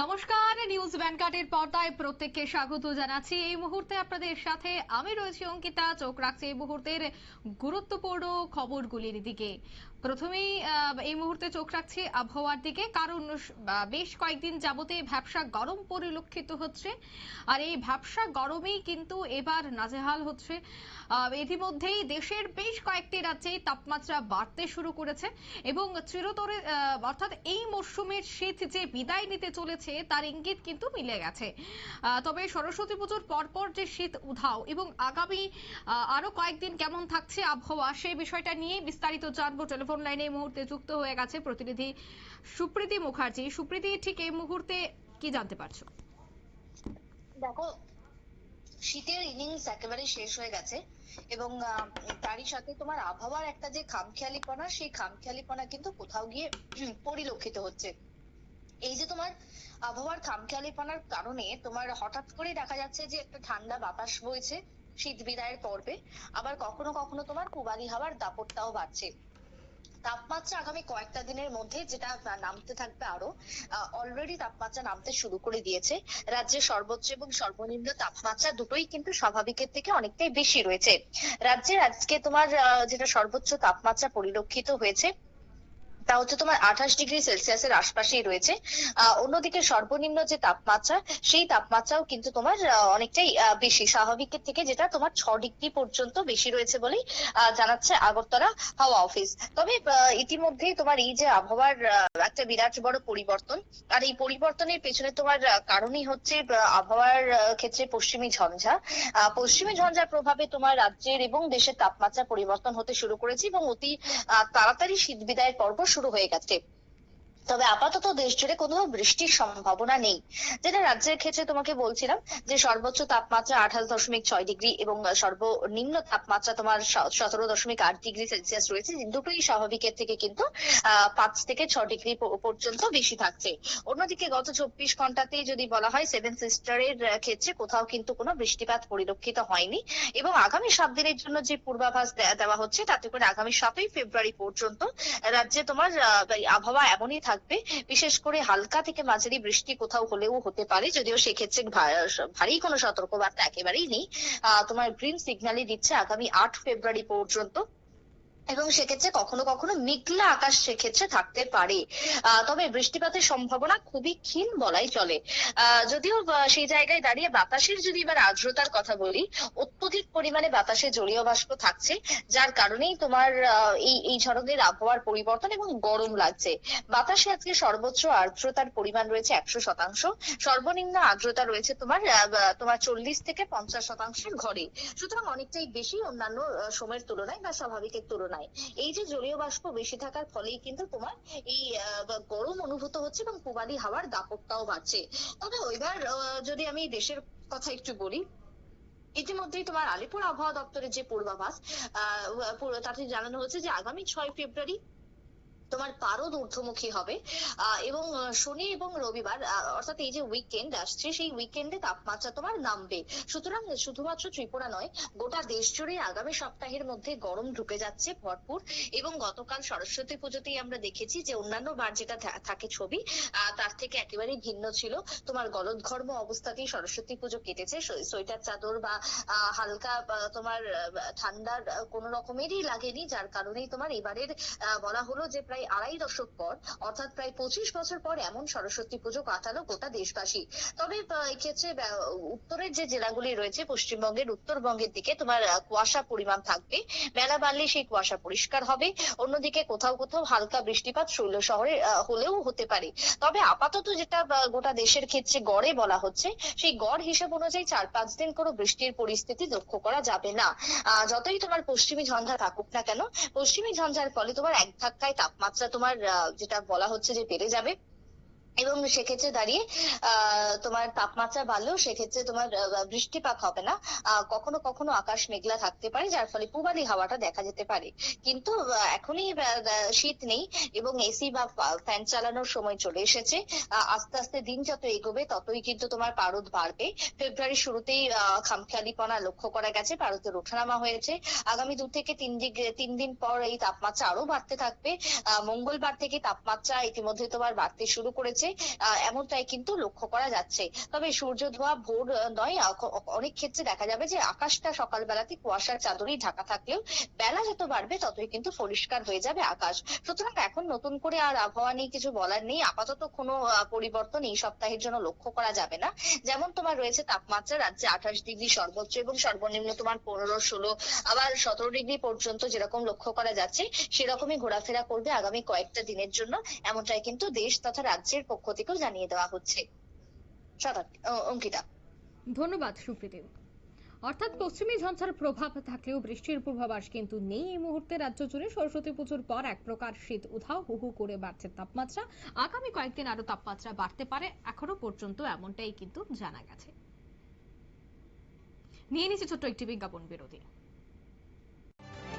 নমস্কার, নিউজ ব্যানকাটের পর্দায় প্রত্যেককে স্বাগত জানাচ্ছি। এই মুহূর্তে আপনাদের সাথে আমি রয়েছি অঙ্কিতা। চোখ রাখছি এই মুহূর্তের গুরুত্বপূর্ণ খবরগুলির দিকে। প্রথমেই এই মুহূর্তে চোখ রাখছি আবহাওয়ার দিকে, কারণ বেশ কয়েকদিন যাবতে ভ্যাবসা গরম পরিলক্ষিত হচ্ছে। আর এই ভ্যাবসা গরমেই কিন্তু এবার নাজেহাল হচ্ছে। ইতিমধ্যেই দেশের বেশ কয়েকটি রাজ্যেই তাপমাত্রা বাড়তে শুরু করেছে এবং চিরতরে অর্থাৎ এই মরশুমের শীত যে বিদায় নিতে চলেছে, তার ইঙ্গিত কিন্তু মিলে গেছে। তবে সরস্বতী পুজোর পরপর যে শীত উধাও এবং আগামী আরও কয়েকদিন কেমন থাকছে আবহাওয়া সেই বিষয়টা নিয়ে বিস্তারিত জানব টেলিফোন লাইনে এই মুহূর্তে যুক্ত হয়ে গেছে প্রতিনিধি সুপ্রীতি মুখার্জি। সুপ্রীতি, ঠিক এই মুহূর্তে কি জানতে পারছ? দেখো, শীতের ইনিংস একেবারে শেষ হয়ে গেছে এবং তারই সাথে তোমার আবহাওয়ার একটা যে খামখেয়ালিপনা, সেই খামখেয়ালিপনা কিন্তু কোথাও গিয়ে পরিলক্ষিত হচ্ছে। এই যে তোমার আবহাওয়ার খামখেয়ালিপনার কারণে তোমার হঠাৎ করে দেখা যাচ্ছে যে একটা ঠান্ডা বাতাস বইছে শীত বিদায়ের পর্বে, আবার কখনো কখনো তোমার পূবালি হাওয়ার দাপটটাও বাড়ছে। তাপমাত্রা আগামী কয়েকটা দিনের মধ্যে যেটা নামতে থাকবে আরও অলরেডি তাপমাত্রা নামতে শুরু করে দিয়েছে। রাজ্যের সর্বোচ্চ এবং সর্বনিম্ন তাপমাত্রা দুটোই কিন্তু স্বাভাবিকের থেকে অনেকটাই বেশি রয়েছে। রাজ্যের আজকে তোমার যেটা সর্বোচ্চ তাপমাত্রা পরিলক্ষিত হয়েছে তা হচ্ছে তোমার আঠাশ ডিগ্রি সেলসিয়াসের আশপাশেই রয়েছে। অন্যদিকে সর্বনিম্ন যে তাপমাত্রা সেই তাপমাত্রাও কিন্তু তোমার অনেকটাই বেশি। স্বাভাবিকের থেকে যেটা তোমার ছ ডিগ্রি পর্যন্ত বেশি রয়েছে বলেই জানাচ্ছে আগরতলা হাওয়া অফিস। তবে আহ, ইতিমধ্যেই তোমার এই যে আবহাওয়ার একটা বিরাট বড় পরিবর্তন আর এই পরিবর্তনের পেছনে তোমার কারণই হচ্ছে আবহাওয়ার ক্ষেত্রে পশ্চিমী ঝঞ্ঝা। পশ্চিমী ঝঞ্ঝার প্রভাবে তোমার রাজ্যের এবং দেশের তাপমাত্রা পরিবর্তন হতে শুরু করেছে এবং অতি তাড়াতাড়ি শীত বিদায়ের পর্ব শুরু হয়ে গেছে। তবে আপাতত দেশ জুড়ে কোনো বৃষ্টির সম্ভাবনা নেই। যেটা রাজ্যের ক্ষেত্রে তোমাকে বলছিলাম যে সর্বোচ্চ তাপমাত্রা আঠাশ দশমিক ছয় ডিগ্রি এবং সর্বনিম্ন তাপমাত্রা তোমার সতেরো দশমিক আট ডিগ্রি সেলসিয়াস রয়েছে দুটোই স্বাভাবিকের থেকে কিন্তু পাঁচ থেকে ছ ডিগ্রি পর্যন্ত বেশি থাকছে। অন্যদিকে গত চব্বিশ ঘন্টাতে যদি বলা হয় সেভেন সিস্টারের ক্ষেত্রে কোথাও কিন্তু কোনো বৃষ্টিপাত পরিলক্ষিত হয়নি এবং আগামী সাত দিনের জন্য যে পূর্বাভাস দেওয়া হচ্ছে, তাতে করে আগামী সাতই ফেব্রুয়ারি পর্যন্ত রাজ্যে তোমার আবহাওয়া এমনই থাকবে। বিশেষ করে হালকা থেকে মাঝারি বৃষ্টি কোথাও হলেও হতে পারে, যদিও সেক্ষেত্রে ভারী কোনো সতর্কবার্তা একেবারেই নেই। তোমার গ্রিন সিগন্যালই দিচ্ছে আগামী আট ফেব্রুয়ারি পর্যন্ত। এবং সেক্ষেত্রে কখনো কখনো মেঘলা আকাশ সেক্ষেত্রে থাকতে পারে। তবে বৃষ্টিপাতের সম্ভাবনা খুবই ক্ষীণ বলাই চলে। যদিও সেই জায়গায় দাঁড়িয়ে বাতাসের যদি এবার আর্দ্রতার কথা বলি, অত্যধিক পরিমাণে বাতাসে জলীয় বাষ্প থাকছে, যার কারণেই তোমার এই এই ধরনের আবহাওয়ার পরিবর্তন এবং গরম লাগছে। বাতাসে আজকে সর্বোচ্চ আর্দ্রতার পরিমাণ রয়েছে একশো শতাংশ। সর্বনিম্ন আর্দ্রতা রয়েছে তোমার তোমার চল্লিশ থেকে পঞ্চাশ শতাংশের ঘরে। সুতরাং অনেকটাই বেশি অন্যান্য সময়ের তুলনায় বা স্বাভাবিকের তুলনায় এই যে জলীয় বাষ্প বেশি থাকার ফলেই কিন্তু তোমার এই গরম অনুভূত হচ্ছে এবং পূবালি হাওয়ার দাপটটাও বাড়ছে। তবে এবার যদি আমি দেশের কথা একটু বলি ইতিমধ্যেই তোমার আলিপুর আবহাওয়া দপ্তরের যে পূর্বাভাস আহ, তাতে জানানো হচ্ছে যে আগামী ছয় ফেব্রুয়ারি তোমার পারদ ঊর্ধ্বমুখী হবে। এবং শনি এবং রবিবার অর্থাৎ এই যে উইকেন্ড আসছে, সেই উইকেন্ডে তাপমাত্রা তোমার নামবে। সুতরাং শুধুমাত্র ত্রিপুরা নয়, গোটা দেশ জুড়ে আগামী সপ্তাহের মধ্যে গরম ঢুকে যাচ্ছে ভরপুর। এবং গতকাল সরস্বতী পুজোতেই আমরা দেখেছি যে অন্যান্য বার যেটা থাকে ছবি তার থেকে একেবারেই ভিন্ন ছিল। তোমার গলদঘর্ম অবস্থাতেই সরস্বতী পুজো কেটেছে। সোয়েটার চাদর বা হালকা তোমার ঠান্ডার কোনো রকমেরই লাগেনি, যার কারণেই তোমার এবারের বলা হলো যে প্রায় আড়াই দশক পর, অর্থাৎ প্রায় পঁচিশ বছর পর এমন সরস্বতী পুজো কাটালো গোটা দেশবাসী। তবে এক্ষেত্রে উত্তরের যে জেলাগুলি রয়েছে, পশ্চিমবঙ্গের, উত্তরবঙ্গের দিকে তোমার কুয়াশা পরিমাণ থাকবে। বেলা বাড়লে সেই কুয়াশা পরিষ্কার হবে। অন্যদিকে কোথাও কোথাও হালকা বৃষ্টিপাত শৈল শহরে হলেও হতে পারে। তবে আপাতত যেটা গোটা দেশের ক্ষেত্রে গড়ে বলা হচ্ছে, সেই গড় হিসেব অনুযায়ী চার পাঁচ দিন কোনো বৃষ্টির পরিস্থিতি লক্ষ্য করা যাবে না। যতই তোমার পশ্চিমী ঝঞ্ঝা থাকুক না কেন, পশ্চিমী ঝঞ্ঝার ফলে তোমার এক ধাক্কায় তাপমাত্রা তোমার যেটা বলা হচ্ছে যে বেড়ে যাবে এবং সেক্ষেত্রে দাঁড়িয়ে তোমার তাপমাত্রা বাড়লেও সেক্ষেত্রে তোমার বৃষ্টিপাত হবে না। কখনো কখনো আকাশ মেঘলা থাকতে পারে, যার ফলে পূবালি হাওয়াটা দেখা যেতে পারে। কিন্তু এখনই শীত নেই এবং এসি বা ফ্যান চালানোর সময় চলে এসেছে। আস্তে আস্তে দিন যত এগোবে, ততই কিন্তু তোমার পারদ বাড়বে। ফেব্রুয়ারির শুরুতেই খামখেয়ালিপনা লক্ষ্য করা গেছে, পারদের ওঠানামা হয়েছে। আগামী দু থেকে তিন দিক তিন দিন পর এই তাপমাত্রা আরও বাড়তে থাকবে। মঙ্গলবার থেকে তাপমাত্রা ইতিমধ্যে তোমার বাড়তে শুরু করেছে। আহ, এমনটাই কিন্তু লক্ষ্য করা যাচ্ছে। তবে সূর্য ধোয়া ভোর নয় অনেক ক্ষেত্রে দেখা যাবে যে আকাশটা সকালবেলাতে কুয়াশার চাদরেই ঢাকা থাকলেও বেলা যত বাড়বে ততই কিন্তু পরিষ্কার হয়ে যাবে আকাশ। সুতরাং এখন নতুন করে আর আবহাওয়া নিয়ে কিছু বলার নেই। আপাতত কোনো পরিবর্তন এই সপ্তাহের জন্য লক্ষ্য করা যাবে না। যেমন তোমার রয়েছে তাপমাত্রা রাজ্যে আঠাশ ডিগ্রি সর্বোচ্চ এবং সর্বনিম্ন তোমার পনেরো ষোলো আবার সতেরো ডিগ্রি পর্যন্ত যেরকম লক্ষ্য করা যাচ্ছে সেরকমই ঘোরাফেরা করবে আগামী কয়েকটা দিনের জন্য। এমনটাই কিন্তু দেশ তথা রাজ্যের পক্ষ থেকেও জানিয়ে দেওয়া হচ্ছে। অঙ্কিতা। ধন্যবাদ সুপ্রীতি অর্থাৎ পশ্চিমী ঝঞ্ঝার প্রভাব থাকলেও বৃষ্টির পূর্বাভাস কিন্তু নেই। এই মুহূর্তে রাজ্য জুড়ে সরস্বতী পুজোর পর এক প্রকার শীত উধাও হু হু করে বাড়ছে তাপমাত্রা। আগামী কয়েকদিন আরও তাপমাত্রা বাড়তে পারে। এখনও পর্যন্ত এমনটাই কিন্তু জানা গেছে। নিয়ে নিচ্ছে ছোট্ট একটি বিজ্ঞাপন বিরতি।